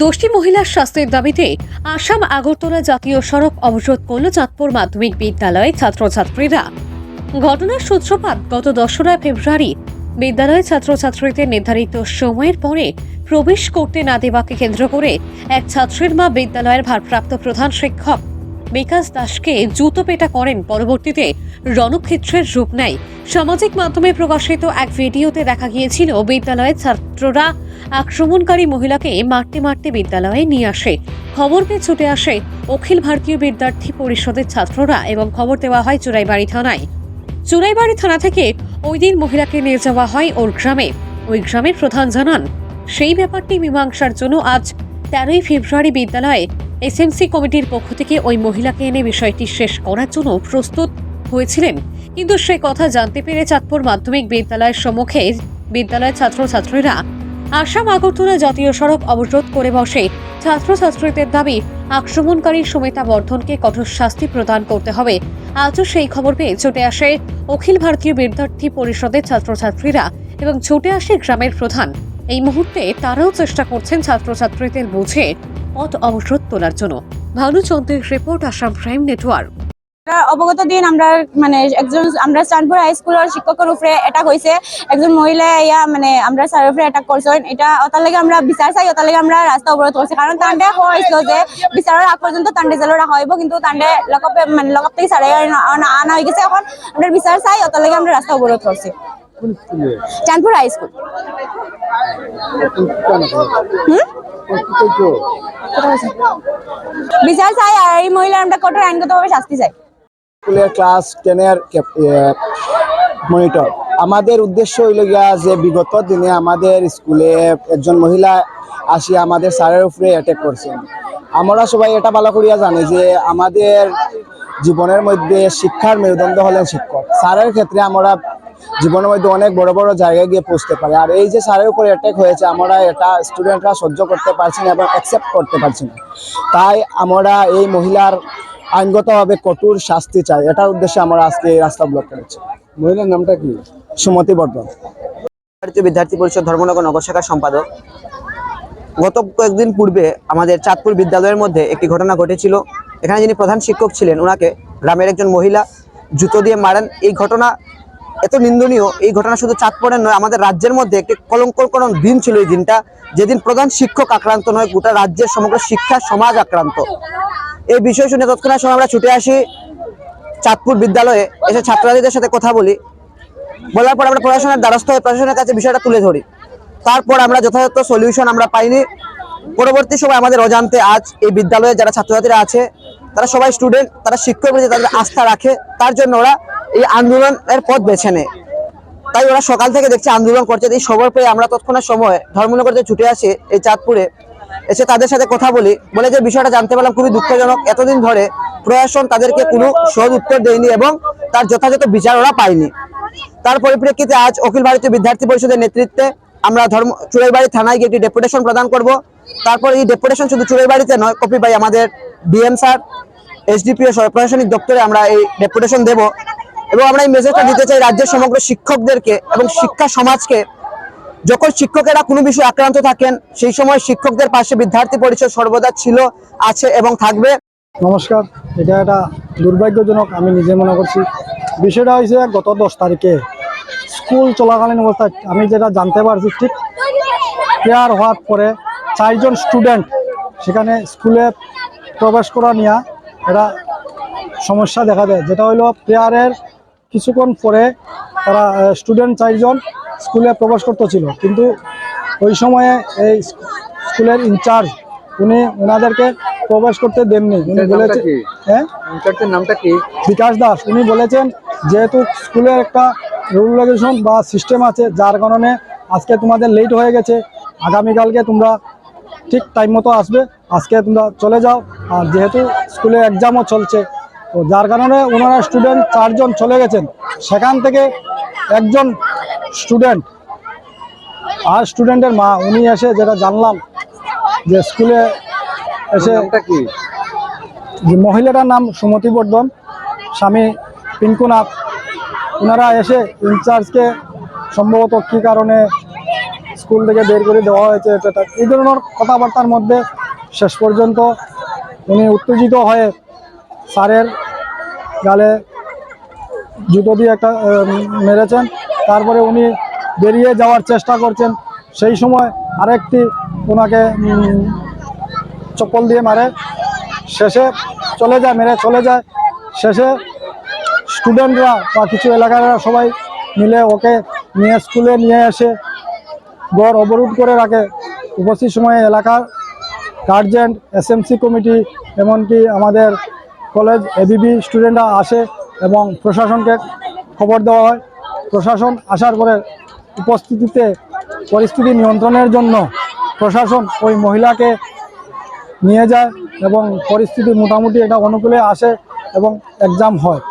দোষী মহিলার শাস্তির দাবিতে আসাম আগরতলা জাতীয় সড়ক অবরোধ করল চাঁদপুর মাধ্যমিক বিদ্যালয়ে ছাত্রছাত্রীরা। ঘটনার সূত্রপাত গত দশরা ফেব্রুয়ারি। বিদ্যালয়ে ছাত্রছাত্রীদের নির্ধারিত সময়ের পরে প্রবেশ করতে না দেওয়াকে কেন্দ্র করে এক ছাত্রীর মা বিদ্যালয়ের ভারপ্রাপ্ত প্রধান শিক্ষক বিকাশ দাসকে জুতো পেটা করেন। পরবর্তীতে রণক্ষেত্রের রূপ নেয়। সামাজিক মাধ্যমে প্রকাশিত এক ভিডিওতে দেখা গিয়েছিল, বিদ্যালয়ের ছাত্ররা আক্রমণকারী মহিলাকে মারতে মারতে বিদ্যালয়ে নিয়ে আসে। খবর পেয়ে ছুটে আসে অখিল ভারতীয় বিদ্যার্থী পরিষদের ছাত্ররা এবং খবর দেওয়া হয় চুরাইবাড়ি থানায়। চুরাইবাড়ি থানা থেকে ওই দিন মহিলাকে নিয়ে যাওয়া হয় ওর গ্রামে। ওই গ্রামের প্রধান জানান, সেই ব্যাপারটি মীমাংসার জন্য আজ তেরোই ফেব্রুয়ারি বিদ্যালয়ে এসএমসি কমিটির পক্ষ থেকে ওই মহিলাকে এনে বিষয়টি শেষ করার জন্য প্রস্তুত হয়েছিলেন। কিন্তু সে কথা জানতে পেরে চাঁদপুর মাধ্যমিক বিদ্যালয়ের সম্মুখে বিদ্যালয়ের ছাত্রছাত্রীরা আসাম আগরতলা জাতীয় সড়ক অবরোধ করে বসে ছাত্রছাত্রীদের দাবি, আক্রমণকারী সুমিতা বর্ধনকে কঠোর শাস্তি প্রদান করতে হবে। আজও সেই খবর পেয়ে ছুটে আসে অখিল ভারতীয় বিদ্যার্থী পরিষদের ছাত্রছাত্রীরা এবং ছুটে আসে গ্রামের প্রধান। এই মুহূর্তে তারাও চেষ্টা করছেন ছাত্রছাত্রীদের বুঝে পথ অবরোধ তোলার জন্য। ভানুচন্দ্রের রিপোর্ট আসাম প্রাইম নেটওয়ার্ক। অবগত দিন আমরা মানে একজন আমরা চাঁদপুর হাই স্কুলের শিক্ষকের উপরে অ্যাটাক হয়েছে একজন মহিলা ইয়া মানে আমরা স্যারের উপরে অ্যাটাক করছেন এটা ওটার লাগে আমরা বিচার চাই ওটার লাগে আমরা রাস্তা অবরোধ করছি কারণ তান্ডে হয়েছিল যে বিচারের আগ পর্যন্ত তান্ডে জেলে রাখা হইব কিন্তু তান্ডে লকপে মানে লকপ থেকে সারে আনা হয়ে গেছে। এখন আমরা বিচার চাই ওটার লাগে আমরা রাস্তা অবরোধ করছি চাঁদপুর হাই স্কুল? হুম? আর এই মহিলা আমরা কঠোর আইনগতভাবে শাস্তি চাই। স্কুলের ক্লাস টেনের মনিটর। আমাদের উদ্দেশ্য হইল গিয়া যে বিগত দিনে আমাদের স্কুলে একজন মহিলা আসি আমাদের স্যারের উপরে অ্যাটাক করছেন। আমরা সবাই এটা ভালো করিয়া জানি যে আমাদের জীবনের মধ্যে শিক্ষার মেরুদণ্ড হলেন শিক্ষক। স্যারের ক্ষেত্রে আমরা জীবনের মধ্যে অনেক বড় বড় জায়গায় গিয়ে পৌঁছতে পারে। আর এই যে স্যারের উপরে অ্যাটাক হয়েছে আমরা এটা স্টুডেন্টরা সহ্য করতে পারছি না এবং অ্যাকসেপ্ট করতে পারছি না। তাই আমরা এই মহিলার আইনগতভাবে কঠোর শাস্তি চাই। এটার উদ্দেশ্যে আমরা আজকে এই রাস্তা ব্লক করেছি। মহিলার নামটা কি? সুমতি বর্ধন ভারতীয় বিদ্যার্থী পরিষদ ধর্মনগর নগর শাখার সম্পাদক। গত কয়েকদিন পূর্বে আমাদের চাঁদপুর বিদ্যালয়ের মধ্যে একটি ঘটনা ঘটেছিল। এখানে যিনি প্রধান শিক্ষক ছিলেন ওনাকে গ্রামের একজন মহিলা জুতো দিয়ে মারেন। এই ঘটনা এত নিন্দনীয়, এই ঘটনা শুধু চাঁদপুরের নয়, আমাদের রাজ্যের মধ্যে একটি কলঙ্করকরণ দিন ছিল এই দিনটা, যেদিন প্রধান শিক্ষক আক্রান্ত নয়, গোটা রাজ্যের সমগ্র শিক্ষা সমাজ আক্রান্ত। এই বিষয় শুনে তৎক্ষণাৎ সময় আমরা ছুটে আসি চাঁদপুর বিদ্যালয়ে, এসে ছাত্রছাত্রীদের সাথে কথা বলি। বলার পর আমরা প্রশাসনের দ্বারস্থ হয়ে প্রশাসনের কাছে বিষয়টা তুলে ধরি। তারপর আমরা যথাযথ সলিউশন আমরা পাইনি। পরবর্তী সময় আমাদের অজান্তে আজ এই বিদ্যালয়ে যারা ছাত্রছাত্রীরা আছে, তারা সবাই স্টুডেন্ট তারা শিক্ষকের প্রতি তাদের আস্থা রাখে। তার জন্য ওরা এই আন্দোলনের পথ বেছে নেয়। তাই ওরা সকাল থেকে দেখছে আন্দোলন করছে। এই খবর পেয়ে আমরা তৎক্ষণাৎ সময় ধর্মনগর থেকে ছুটে আসি এই চাঁদপুরে, এসে তাদের সাথে কথা বলি। বলে যে বিষয়টা জানতে পারলাম খুবই দুঃখজনক। এতদিন ধরে প্রশাসন তাদেরকে কোনো সহজ উত্তর দেয়নি এবং তার যথাযথ বিচার ওরা পায়নি। তার পরিপ্রেক্ষিতে আজ অখিল ভারতীয় বিদ্যার্থী পরিষদের নেতৃত্বে আমরা ধর্ম, চুড়াইবাড়ি থানায় গিয়ে একটি ডেপুটেশন প্রদান করব। তারপর এই ডেপুটেশন শুধু চুড়াইবাড়িতে নয় কপি ভাই আমাদের ডিএম স্যার, এসডিপিও প্রশাসনিক দপ্তরে আমরা এই ডেপুটেশন দেব। এবং আমরা এই মেসেজটা দিতে চাই রাজ্যের সমগ্র শিক্ষকদেরকে এবং শিক্ষা সমাজকে। যখন শিক্ষকেরা কোনো বিষয়ে আক্রান্ত থাকেন, সেই সময় শিক্ষকদের পাশে বিদ্যার্থী পরিষদ সর্বদা ছিল, আছে এবং থাকবে। নমস্কার, এটা একটা দুর্ভাগ্যজনক, আমি নিজে মনে করছি। বিষয়টা হয়েছে, গত দশ তারিখে স্কুল চলাকালীন অবস্থায় আমি যেটা জানতে পারছি, ঠিক প্রেয়ার হওয়ার পরে চারজন স্টুডেন্ট সেখানে স্কুলে প্রবেশ করা নিয়ে একটা সমস্যা দেখা দেয়, যেটা হলো প্রেয়ারের কিছুক্ষণ পরে তারা স্টুডেন্ট চারজন স্কুলে প্রবেশ করতেছিল। কিন্তু ওই সময়ে এই স্কুলের ইনচার্জ উনি ওনাদেরকে প্রবেশ করতে দেননি। উনি বলেছেন হ্যাঁ? ইনচার্জের নামটা কি? বিকাশ দাস। উনি বলেছেন যেহেতু স্কুলের একটা রুল রেগুলেশন বা সিস্টেম আছে যার কারণে আজকে তোমাদের লেট হয়ে গেছে আগামীকালকে তোমরা ঠিক টাইম মতো আসবে আজকে তোমরা চলে যাও। আর যেহেতু স্কুলে এক্সামও চলছে তো যার কারণে ওনারা স্টুডেন্ট চারজন চলে গেছেন সেখান থেকে একজন স্টুডেন্ট আর স্টুডেন্টের মা উনি এসে যেটা জানলাম যে স্কুলে এসে কি যে মহিলাটার নাম সুমতি বর্ধন স্বামী পিঙ্কুনাথ ওনারা এসে ইনচার্জকে সম্ভবত কী কারণে স্কুল থেকে বের করে দেওয়া হয়েছে এটা। এই ধরনের কথাবার্তার মধ্যে শেষ পর্যন্ত উনি উত্তেজিত হয়ে স্যারের গালে জুতো দিয়ে একটা মেরেছেন। তারপরে উনি বেরিয়ে যাওয়ার চেষ্টা করছেন। সেই সময় আরেকটি ওনাকে চপ্পল দিয়ে মারে। শেষে চলে যায়, মেরে চলে যায়। শেষে স্টুডেন্টরা বা কিছু এলাকার সবাই মিলে ওকে নিয়ে স্কুলে নিয়ে এসে গড় অবরোধ করে রাখে। উপস্থিত সময়ে এলাকার গার্জেন এসএমসি কমিটি, এমনকি আমাদের কলেজ এবিবি স্টুডেন্টরা আসে এবং প্রশাসনকে খবর দেওয়া হয়। প্রশাসন আসার পরে উপস্থিতিতে পরিস্থিতি নিয়ন্ত্রণের জন্য প্রশাসন ওই মহিলাকে নিয়ে যায় এবং পরিস্থিতি মোটামুটি এটা অনুকূলে আসে এবং এক্সাম হয়।